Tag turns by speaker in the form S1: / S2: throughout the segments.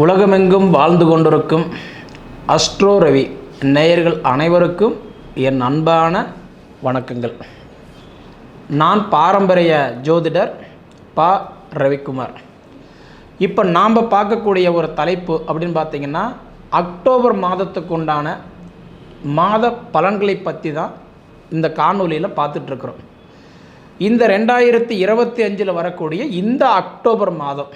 S1: உலகமெங்கும் வாழ்ந்து கொண்டிருக்கும் அஸ்ட்ரோ ரவி நேயர்கள் அனைவருக்கும் என் அன்பான வணக்கங்கள். நான் பாரம்பரிய ஜோதிடர் பா. ரவிக்குமார். இப்போ நாம் பார்க்கக்கூடிய ஒரு தலைப்பு அப்படின்னு பார்த்தீங்கன்னா அக்டோபர் மாதத்துக்கு உண்டான மாத பலன்களை பற்றி தான் இந்த காணொலியில் பார்த்துட்ருக்குறோம் இந்த ரெண்டாயிரத்தி இருபத்தி அஞ்சில் வரக்கூடிய இந்த அக்டோபர் மாதம்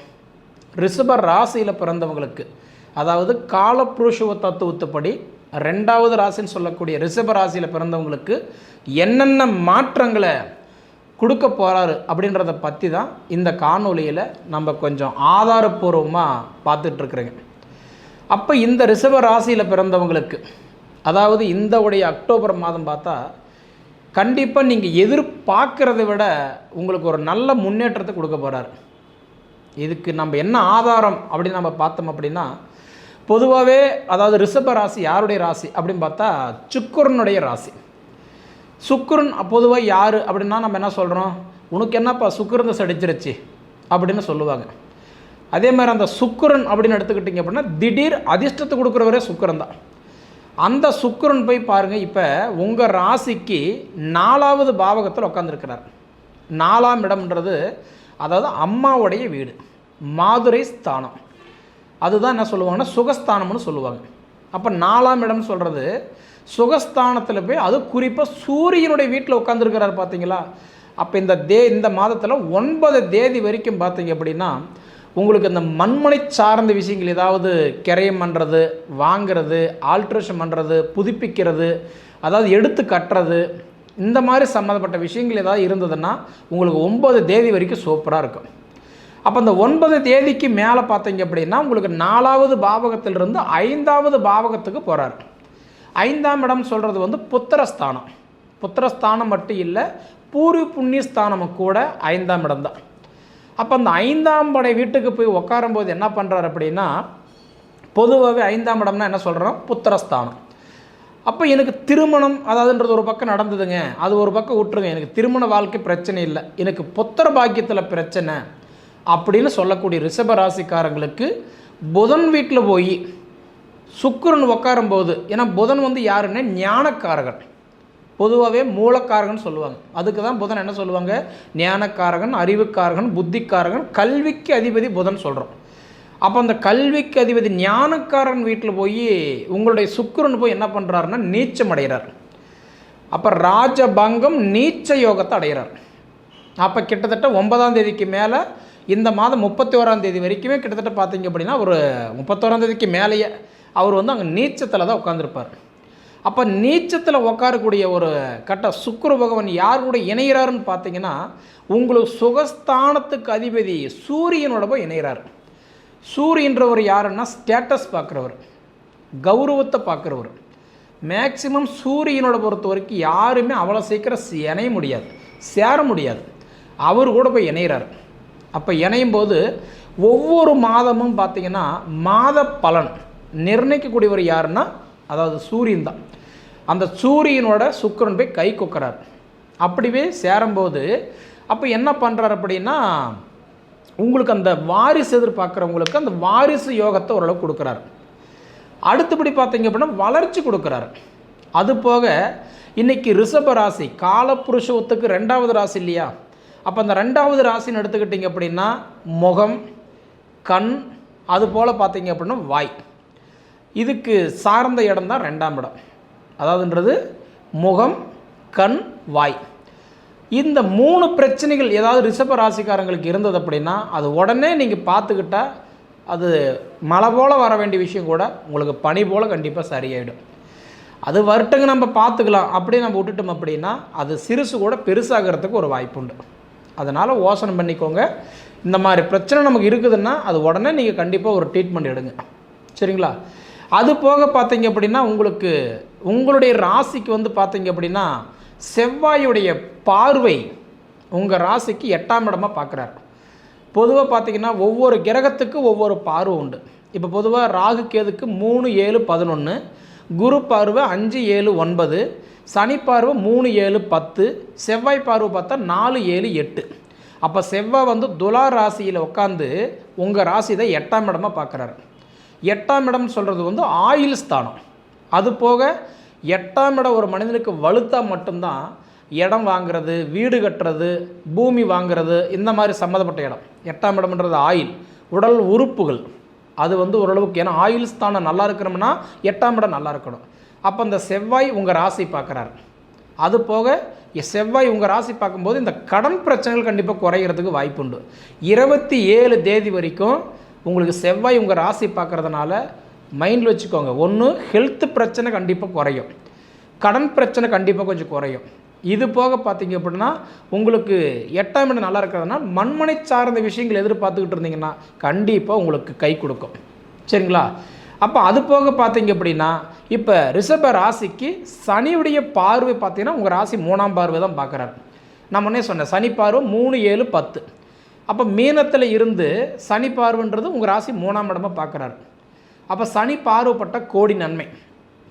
S1: ரிஷப ராசியில் பிறந்தவங்களுக்கு அதாவது காலப்ரூஷுவ தத்துவத்துப்படி ரெண்டாவது ராசின்னு சொல்லக்கூடிய ரிஷப ராசியில் பிறந்தவங்களுக்கு என்னென்ன மாற்றங்களை கொடுக்க போகிறாரு அப்படின்றத பற்றி தான் இந்த காணொலியில் நம்ம கொஞ்சம் ஆதாரப்பூர்வமாக பார்த்துட்ருக்குறேங்க. அப்போ இந்த ரிஷப ராசியில் பிறந்தவங்களுக்கு அதாவது இந்த உடைய அக்டோபர் மாதம் பார்த்தா கண்டிப்பாக நீங்கள் எதிர்பார்க்கிறத விட உங்களுக்கு ஒரு நல்ல முன்னேற்றத்தை கொடுக்க போகிறாரு இதுக்கு நம்ம என்ன ஆதாரம் அப்படின்னு நம்ம பார்த்தோம் அப்படின்னா பொதுவாகவே அதாவது ரிஷப ராசி யாருடைய ராசி அப்படின்னு பார்த்தா சுக்குரனுடைய ராசி. சுக்குரன் பொதுவாக யார் அப்படின்னா நம்ம என்ன சொல்கிறோம் உனக்கு என்னப்பா சுக்கிரந்த சடிச்சிருச்சு அப்படின்னு சொல்லுவாங்க. அதே மாதிரி அந்த சுக்கிரன் அப்படின்னு எடுத்துக்கிட்டிங்க அப்படின்னா திடீர் அதிர்ஷ்டத்தை கொடுக்குறவரே சுக்கிரன் தான். அந்த சுக்கிரன் போய் பாருங்கள் இப்போ உங்கள் ராசிக்கு நாலாவது பாவகத்தில் உட்காந்துருக்கிறார் நாலாம் இடம்ன்றது அதாவது அம்மாவுடைய வீடு மாதுரை ஸ்தானம். அதுதான் என்ன சொல்லுவாங்கன்னா சுகஸ்தானம்னு சொல்லுவாங்க. அப்போ நாலாம் இடம்னு சொல்கிறது சுகஸ்தானத்தில் போய் அது குறிப்பாக சூரியனுடைய வீட்டில் உட்காந்துருக்கிறார் பார்த்தீங்களா அப்போ இந்த தே இந்த மாதத்தில் ஒன்பது தேதி வரைக்கும் பார்த்தீங்க அப்படின்னா உங்களுக்கு இந்த மண்மனை சார்ந்த விஷயங்கள் ஏதாவது கிரயம் பண்ணுறது வாங்கிறது ஆல்ட்ரேஷன் பண்ணுறது புதுப்பிக்கிறது அதாவது எடுத்து கட்டுறது இந்த மாதிரி சம்மந்தப்பட்ட விஷயங்கள் ஏதாவது இருந்ததுன்னா உங்களுக்கு ஒன்பது தேதி வரைக்கும் சூப்பராக இருக்கும். அப்போ அந்த ஒன்பது தேதிக்கு மேலே பார்த்தீங்க அப்படின்னா உங்களுக்கு நாலாவது பாவகத்திலிருந்து ஐந்தாவது பாவகத்துக்கு போகிறார் ஐந்தாம் இடம் சொல்கிறது வந்து புத்திரஸ்தானம். புத்திரஸ்தானம் மட்டும் இல்லை பூர்வ புண்ணியஸ்தானமும் கூட ஐந்தாம் இடம் தான். அப்போ அந்த ஐந்தாம் படை வீட்டுக்கு போய் உட்காரும்போது என்ன பண்ணுறாரு அப்படின்னா பொதுவாகவே ஐந்தாம் இடம்னா என்ன சொல்கிறோம் புத்திரஸ்தானம். அப்போ எனக்கு திருமணம் அதாவதுன்றது ஒரு பக்கம் நடந்ததுங்க. அது ஒரு பக்கம் விட்டுருங்க எனக்கு திருமண வாழ்க்கை பிரச்சனை இல்லை. எனக்கு புத்திர பாக்கியத்தில் பிரச்சனை அப்படின்னு சொல்லக்கூடிய ரிஷப ராசிக்காரங்களுக்கு புதன் வீட்டில் போய் சுக்கிரன் உட்காரும்போது ஏன்னா புதன் வந்து யாருன்னா? ஞானக்காரகன். பொதுவாகவே மூலக்காரகன் சொல்லுவாங்க. அதுக்கு தான் புதன் என்ன சொல்லுவாங்க? ஞானக்காரகன் அறிவுக்காரகன் புத்திக்காரகன் கல்விக்கு அதிபதி புதன் சொல்கிறோம் அப்போ அந்த கல்விக்கு அதிபதி ஞானக்காரன் வீட்டில் போய் உங்களுடைய சுக்கரன் போய் என்ன பண்ணுறாருன்னா நீச்சம் அடைகிறார் அப்போ ராஜபங்கம் நீச்ச யோகத்தை அடைகிறார் அப்போ கிட்டத்தட்ட ஒன்பதாம் தேதிக்கு மேலே இந்த மாதம் முப்பத்தி ஓராம் தேதி வரைக்குமே கிட்டத்தட்ட பார்த்தீங்க அப்படின்னா ஒரு முப்பத்தோராம் தேதிக்கு மேலேயே அவர் வந்து அங்கே நீச்சத்தில் தான் உட்காந்துருப்பார் அப்போ நீச்சத்தில் உட்காரக்கூடிய ஒரு கட்ட சுக்கர பகவான் யார் கூட இணைகிறாருன்னு பார்த்தீங்கன்னா உங்களுக்கு சுகஸ்தானத்துக்கு அதிபதி சூரியனோட போய் இணைகிறார் சூரியன்றவர் யாருன்னா ஸ்டேட்டஸ் பார்க்குறவர். கௌரவத்தை பார்க்குறவர். மேக்சிமம் சூரியனோட பொறுத்த வரைக்கும் யாருமே அவ்வளோ சீக்கிரம் இணைய முடியாது. சேர முடியாது. அவர் கூட போய் இணையிறார். அப்போ இணையும் போது ஒவ்வொரு மாதமும் பார்த்தீங்கன்னா மாத பலன். நிர்ணயிக்கக்கூடியவர் யாருன்னா அதாவது சூரியன் தான். அந்த சூரியனோட சுக்கிரன் போய் கை கொக்குறார். அப்படிவே சேரும்போது அப்போ என்ன பண்ணுறார் அப்படின்னா உங்களுக்கு அந்த வாரிசு எதிர்பார்க்குறவங்களுக்கு அந்த வாரிசு யோகத்தை ஓரளவு கொடுக்குறாரு. அடுத்தபடி பார்த்தீங்க அப்படின்னா வளர்ச்சி கொடுக்குறாரு. அது போக இன்னைக்கு ரிஷப ராசி காலப்புருஷத்துக்கு ரெண்டாவது ராசி இல்லையா? அப்போ அந்த ரெண்டாவது ராசின்னு எடுத்துக்கிட்டிங்க அப்படின்னா முகம் கண் அது போல் பார்த்தீங்க அப்படின்னா வாய். இதுக்கு சார்ந்த இடம் தான் ரெண்டாம் இடம். அதாவதுன்றது முகம் கண் வாய். இந்த மூணு பிரச்சனைகள் ஏதாவது ரிஷப ராசிக்காரங்களுக்கு இருந்தது அப்படின்னா அது உடனே நீங்கள் பார்த்துக்கிட்டா அது மழை போல் வர வேண்டிய விஷயம் கூட உங்களுக்கு பனி போல் கண்டிப்பாக சரியாயிடும். அது வரட்டுங்க நம்ம பார்த்துக்கலாம். அப்படியே நம்ம விட்டுட்டோம் அப்படின்னா அது சிறுசு கூட பெருசாகிறதுக்கு ஒரு வாய்ப்பு உண்டு. அதனால் யோசனை பண்ணிக்கோங்க. இந்த மாதிரி பிரச்சனை நமக்கு இருக்குதுன்னா அது உடனே நீங்கள் கண்டிப்பாக ஒரு ட்ரீட்மெண்ட் எடுங்க. சரிங்களா? அது போக பார்த்தீங்க அப்படின்னா உங்களுக்கு உங்களுடைய ராசிக்கு வந்து பார்த்தீங்க அப்படின்னா செவ்வாயுடைய பார்வை உங்கள் ராசிக்கு எட்டாம் இடமாக பார்க்குறாரு. பொதுவாக பார்த்தீங்கன்னா ஒவ்வொரு கிரகத்துக்கு ஒவ்வொரு பார்வை உண்டு. இப்போ பொதுவாக ராகு கேதுக்கு மூணு ஏழு பதினொன்று குரு பார்வை அஞ்சு ஏழு ஒன்பது சனி பார்வை மூணு ஏழு பத்து செவ்வாய் பார்வை பார்த்தா நாலு ஏழு எட்டு. அப்போ செவ்வாய் வந்து துலா ராசியில் உட்காந்து உங்கள் ராசி தான் எட்டாம் இடமாக பார்க்குறாரு. எட்டாம் இடம் சொல்கிறது வந்து ஆயில் ஸ்தானம். அது போக எட்டாம் இடம் ஒரு மனிதனுக்கு வலுத்தா மட்டும்தான் இடம் வாங்குறது வீடு கட்டுறது பூமி வாங்குறது இந்த மாதிரி சம்மந்தப்பட்ட இடம். எட்டாம் இடம்ன்றது ஆயில் உடல் உறுப்புகள். அது வந்து ஓரளவுக்கு ஏன்னா ஆயில் ஸ்தானம் நல்லா இருக்கணும்னா எட்டாம் இடம் நல்லா இருக்கணும். அப்போ இந்த செவ்வாய் உங்கள் ராசி பார்க்குறாரு. அது போக செவ்வாய் உங்கள் ராசி பார்க்கும்போது இந்த கடன் பிரச்சனைகள் கண்டிப்பாக குறைகிறதுக்கு வாய்ப்புண்டு. இருபத்தி ஏழு தேதி வரைக்கும் உங்களுக்கு செவ்வாய் உங்கள் ராசி பார்க்குறதுனால மைண்டில் வச்சுக்கோங்க. ஒன்று ஹெல்த் பிரச்சனை கண்டிப்பாக குறையும். கடன் பிரச்சனை கண்டிப்பாக கொஞ்சம் குறையும். இது போக பார்த்தீங்க அப்படின்னா உங்களுக்கு எட்டாம் இடம் நல்லா இருக்கிறதுனா மண்மனை சார்ந்த விஷயங்கள் எதிர்பார்த்துக்கிட்டு இருந்தீங்கன்னா கண்டிப்பாக உங்களுக்கு கை கொடுக்கும். சரிங்களா? அப்போ அது போக பார்த்தீங்க அப்படின்னா இப்போ ரிஷப ராசிக்கு சனியுடைய பார்வை பார்த்தீங்கன்னா உங்கள் ராசி மூணாம் பார்வை தான் பார்க்குறாரு. நான் முன்னே சொன்னேன் சனி பார்வை மூணு ஏழு பத்து. அப்போ மீனத்தில் இருந்து சனி பார்வைன்றது உங்கள் ராசி மூணாம் இடமாக பார்க்குறாரு. அப்போ சனி பார்வப்பட்ட கோடி நன்மை.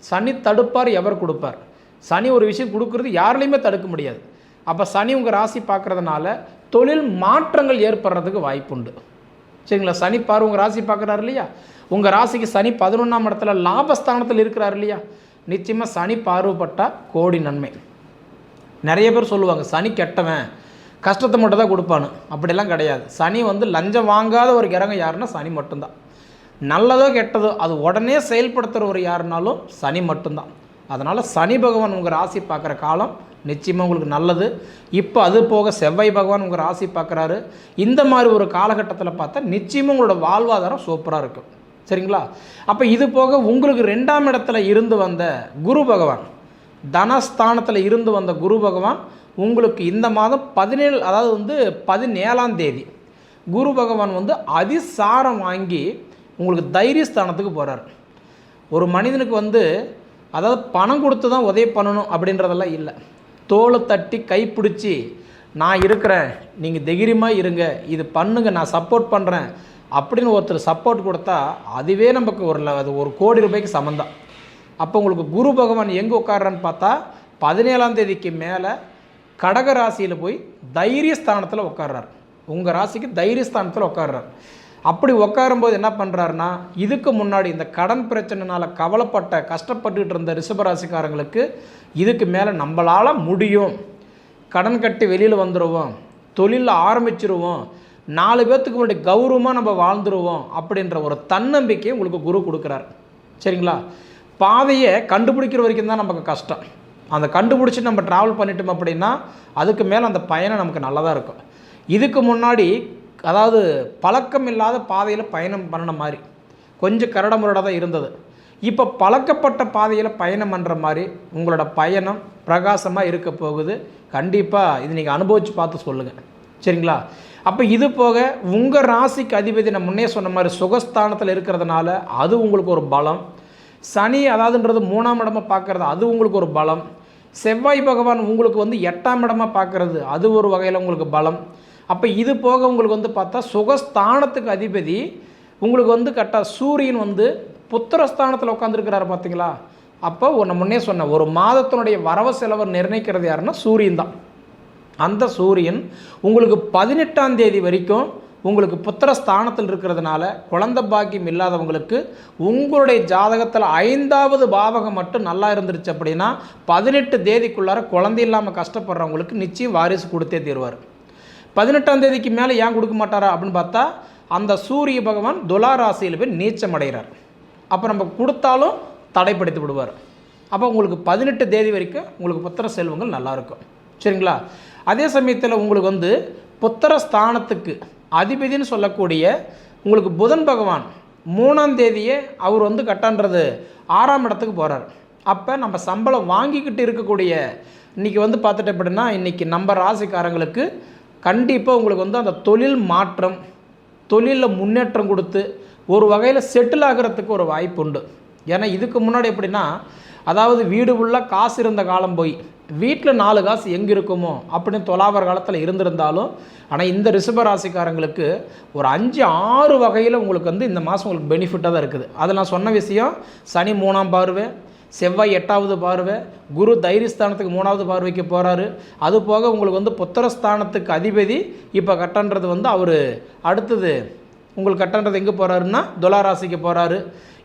S1: சனி தடுப்பார் எவர் கொடுப்பார். சனி ஒரு விஷயம் கொடுக்கறது யாராலையுமே தடுக்க முடியாது. அப்போ சனி உங்கள் ராசி பார்க்குறதுனால தொழில் மாற்றங்கள் ஏற்படுறதுக்கு வாய்ப்புண்டு சரிங்களா? சனி பார் உங்கள் ராசி பார்க்குறாரு இல்லையா? உங்கள் ராசிக்கு சனி பதினொன்றாம் இடத்துல லாபஸ்தானத்தில் இருக்கிறார் இல்லையா? நிச்சயமாக சனி பார்வப்பட்டால் கோடி நன்மை. நிறைய பேர் சொல்லுவாங்க சனி கெட்டவன் கஷ்டத்தை மட்டும் தான் கொடுப்பானு அப்படிலாம் கிடையாது. சனி வந்து லஞ்சம் வாங்காத ஒரு கிரகம் யாருன்னா சனி மட்டும்தான். நல்லதோ கெட்டதோ அது உடனே செயல்படுத்துகிற ஒரு யாருனாலும் சனி மட்டும்தான். அதனால் சனி பகவான் உங்கள் ராசி பார்க்குற காலம் நிச்சயமாக உங்களுக்கு நல்லது. இப்போ அது போக செவ்வாய் பகவான் உங்கள் ராசி பார்க்குறாரு. இந்த மாதிரி ஒரு காலகட்டத்தில் பார்த்தா நிச்சயமாக உங்களோட வாழ்வாதாரம் சூப்பராக இருக்கும். சரிங்களா? அப்போ இது போக உங்களுக்கு ரெண்டாம் இடத்துல இருந்து வந்த குரு பகவான் தனஸ்தானத்தில் இருந்து வந்த குரு பகவான் உங்களுக்கு இந்த மாதம் பதினேழு அதாவது வந்து பதினேழாம் தேதி குரு பகவான் வந்து அதிசாரம் வாங்கி உங்களுக்கு தைரியஸ்தானத்துக்கு போகிறார் ஒரு மனிதனுக்கு வந்து அதாவது பணம் கொடுத்து தான் உதவி பண்ணணும் அப்படின்றதெல்லாம் இல்லை. தோலை தட்டி கைப்பிடிச்சி நான் இருக்கிறேன் நீங்கள் தைரியமாக இருங்க இது பண்ணுங்க நான் சப்போர்ட் பண்ணுறேன் அப்படின்னு ஒருத்தர் சப்போர்ட் கொடுத்தா அதுவே நமக்கு ஒரு அது ஒரு கோடி ரூபாய்க்கு சம்மந்தம் அப்போ உங்களுக்கு குரு பகவான் எங்கே உட்கார்றான்னு பார்த்தா பதினேழாம் தேதிக்கு மேலே கடக ராசியில் போய் தைரியஸ்தானத்தில் உட்காடுறார் உங்கள் ராசிக்கு தைரியஸ்தானத்தில் உட்காடுறார் அப்படி உட்காரும்போது என்ன பண்ணுறாருன்னா இதுக்கு முன்னாடி இந்த கடன் பிரச்சனைனால கவலைப்பட்ட கஷ்டப்பட்டுக்கிட்டு இருந்த ரிஷபராசிக்காரங்களுக்கு இதுக்கு மேலே நம்மளால் முடியும். கடன் கட்டி வெளியில் வந்துடுவோம் தொழிலில் ஆரம்பிச்சிருவோம் நாலு பேர்த்துக்கு முன்னாடி கௌரவமாக நம்ம வாழ்ந்துருவோம் அப்படின்ற ஒரு தன்னம்பிக்கையை உங்களுக்கு குரு கொடுக்குறார். சரிங்களா? பாதையை கண்டுபிடிக்கிற வரைக்கும் தான் நமக்கு கஷ்டம். அந்த கண்டுபிடிச்சி நம்ம ட்ராவல் பண்ணிட்டோம் அப்படின்னா அதுக்கு மேலே அந்த பயணம் நமக்கு நல்லதாக இருக்கும். இதுக்கு முன்னாடி அதாவது பழக்கம் இல்லாத பாதையில் பயணம் பண்ணின மாதிரி. கொஞ்சம் கரடமுரடாக தான் இருந்தது. இப்போ பழக்கப்பட்ட பாதையில் பயணம் பண்ணுற மாதிரி உங்களோட பயணம் பிரகாசமாக இருக்க போகுது. கண்டிப்பாக இது நீங்கள் அனுபவித்து பார்த்து சொல்லுங்கள் சரிங்களா? அப்போ இது போக உங்கள் ராசிக்கு அதிபதி நான் முன்னே சொன்ன மாதிரி சுகஸ்தானத்தில் இருக்கிறதுனால அது உங்களுக்கு ஒரு பலம். சனி அதாவதுன்றது மூணாம் இடமாக பார்க்கறது அது உங்களுக்கு ஒரு பலம். செவ்வாய் பகவான் உங்களுக்கு வந்து எட்டாம் இடமாக பார்க்கறது அது ஒரு வகையில் உங்களுக்கு பலம். அப்போ இது போக உங்களுக்கு வந்து பார்த்தா சுகஸ்தானத்துக்கு அதிபதி உங்களுக்கு வந்து கரெக்டாக சூரியன் வந்து புத்திரஸ்தானத்தில் உட்காந்துருக்கிறாரு பார்த்தீங்களா அப்போ ஒன்று முன்னே சொன்ன ஒரு மாதத்தினுடைய வரவு செலவை நிர்ணயிக்கிறது யாருன்னா சூரியன் தான். அந்த சூரியன் உங்களுக்கு பதினெட்டாம் தேதி வரைக்கும் உங்களுக்கு புத்திர ஸ்தானத்தில் இருக்கிறதுனால குழந்தை பாக்கியம் இல்லாதவங்களுக்கு உங்களுடைய ஜாதகத்தில் ஐந்தாவது பாவகம் மட்டும் நல்லா இருந்துருச்சு அப்படின்னா பதினெட்டு தேதிக்குள்ளார குழந்தை இல்லாமல் கஷ்டப்படுறவங்களுக்கு நிச்சயம் வாரிசு கொடுத்தே தீருவார். பதினெட்டாம் தேதிக்கு மேலே ஏன் கொடுக்க மாட்டாரா அப்படின்னு பார்த்தா அந்த சூரிய பகவான் துலா ராசியில் போய் நீச்சம் அடைகிறார். அப்போ நம்ம கொடுத்தாலும் தடைப்படுத்தி விடுவார். அப்போ உங்களுக்கு பதினெட்டு தேதி வரைக்கும் உங்களுக்கு புத்திர செல்வங்கள் நல்லாயிருக்கும் சரிங்களா? அதே சமயத்தில் உங்களுக்கு வந்து புத்திர ஸ்தானத்துக்கு அதிபதின்னு சொல்லக்கூடிய உங்களுக்கு புதன் பகவான் மூணாம் தேதியே அவர் வந்து கட்டான்றது ஆறாம் இடத்துக்கு போகிறார் அப்போ நம்ம சம்பளம் வாங்கிக்கிட்டு இருக்கக்கூடிய இன்றைக்கி வந்து பார்த்துட்டு அப்படின்னா இன்றைக்கி நம்ம ராசிக்காரங்களுக்கு கண்டிப்பாக உங்களுக்கு வந்து அந்த தொழில் மாற்றம் தொழிலில் முன்னேற்றம் கொடுத்து ஒரு வகையில் செட்டில் ஆகிறதுக்கு ஒரு வாய்ப்பு உண்டு. ஏன்னா இதுக்கு முன்னாடி எப்படின்னா அதாவது வீடு ஃபுல்லாக காசு இருந்த காலம் போய் வீட்டில் நாலு காசு எங்கே இருக்குமோ அப்படின்னு தொலாவர காலத்தில் இருந்திருந்தாலும் ஆனால் இந்த ரிஷப ராசிக்காரங்களுக்கு ஒரு அஞ்சு ஆறு வகையில் உங்களுக்கு வந்து இந்த மாதம் உங்களுக்கு பெனிஃபிட்டாக தான் இருக்குது. அதில் நான் சொன்ன விஷயம் சனி மூணாம் பார்வை செவ்வாய் எட்டாவது பார்வை குரு தைரியஸ்தானத்துக்கு மூணாவது பார்வைக்கு போகிறாரு அது போக உங்களுக்கு வந்து புத்திரஸ்தானத்துக்கு அதிபதி. இப்போ கட்டன்றது வந்து அவர். அடுத்தது உங்களுக்கு கட்டன்றது எங்கே போகிறாருன்னா துளாராசிக்கு போகிறாரு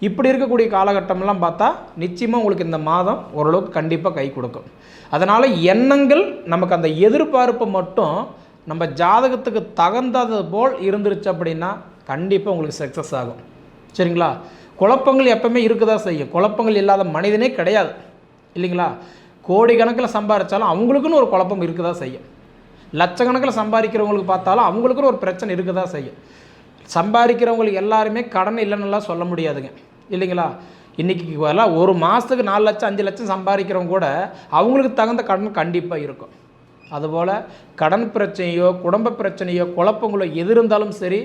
S1: இப்படி இருக்கக்கூடிய காலகட்டம்லாம் பார்த்தா நிச்சயமாக உங்களுக்கு இந்த மாதம் ஓரளவுக்கு கண்டிப்பாக கை கொடுக்கும். அதனால் எண்ணங்கள் நமக்கு அந்த எதிர்பார்ப்பு மட்டும் நம்ம ஜாதகத்துக்கு தகுந்தது போல் இருந்துருச்சு அப்படின்னா கண்டிப்பாக உங்களுக்கு சக்ஸஸ் ஆகும். சரிங்களா? குழப்பங்கள் எப்பவுமே தான் செய்யும். குழப்பங்கள் இல்லாத மனிதனே கிடையாது. இல்லைங்களா? கோடிக்கணக்கில் சம்பாதிச்சாலும் அவங்களுக்குன்னு ஒரு குழப்பம் இருக்குதா செய்யும். லட்சக்கணக்கில் சம்பாதிக்கிறவங்களுக்கு பார்த்தாலும் அவங்களுக்குன்னு ஒரு பிரச்சனை இருக்குதா செய்யும். சம்பாதிக்கிறவங்களுக்கு எல்லாருமே கடன் இல்லைன்னுலாம் சொல்ல முடியாதுங்க. இல்லைங்களா? இன்றைக்கி எல்லாம் ஒரு மாதத்துக்கு நாலு லட்சம் அஞ்சு லட்சம் சம்பாதிக்கிறவங்க கூட அவங்களுக்கு தகுந்த கடன் கண்டிப்பாக இருக்கும். அதுபோல் கடன் பிரச்சனையோ குடும்ப பிரச்சனையோ குழப்பங்களோ எது இருந்தாலும் சரி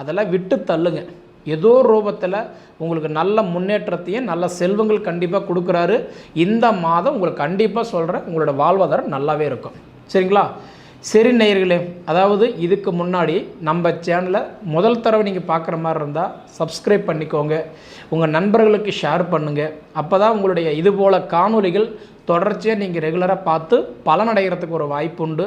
S1: அதெல்லாம் விட்டு தள்ளுங்க. ஏதோ ரூபத்தில் உங்களுக்கு நல்ல முன்னேற்றத்தையும் நல்ல செல்வங்கள் கண்டிப்பாக கொடுக்குறாரு. இந்த மாதம் உங்களுக்கு கண்டிப்பாக சொல்கிறேன் உங்களோட வாழ்வாதாரம் நல்லாவே இருக்கும். சரிங்களா? சரி நேயர்களே அதாவது இதுக்கு முன்னாடி நம்ம சேனலை முதல் தடவை நீங்கள் பார்க்குற மாதிரி இருந்தால் சப்ஸ்கிரைப் பண்ணிக்கோங்க. உங்கள் நண்பர்களுக்கு ஷேர் பண்ணுங்கள் அப்போ தான் உங்களுடைய இதுபோல் காணொலிகள் காணொளிகள் தொடர்ச்சியாக நீங்கள் ரெகுலராக பார்த்து பலனடைகிறதுக்கு ஒரு வாய்ப்பு உண்டு.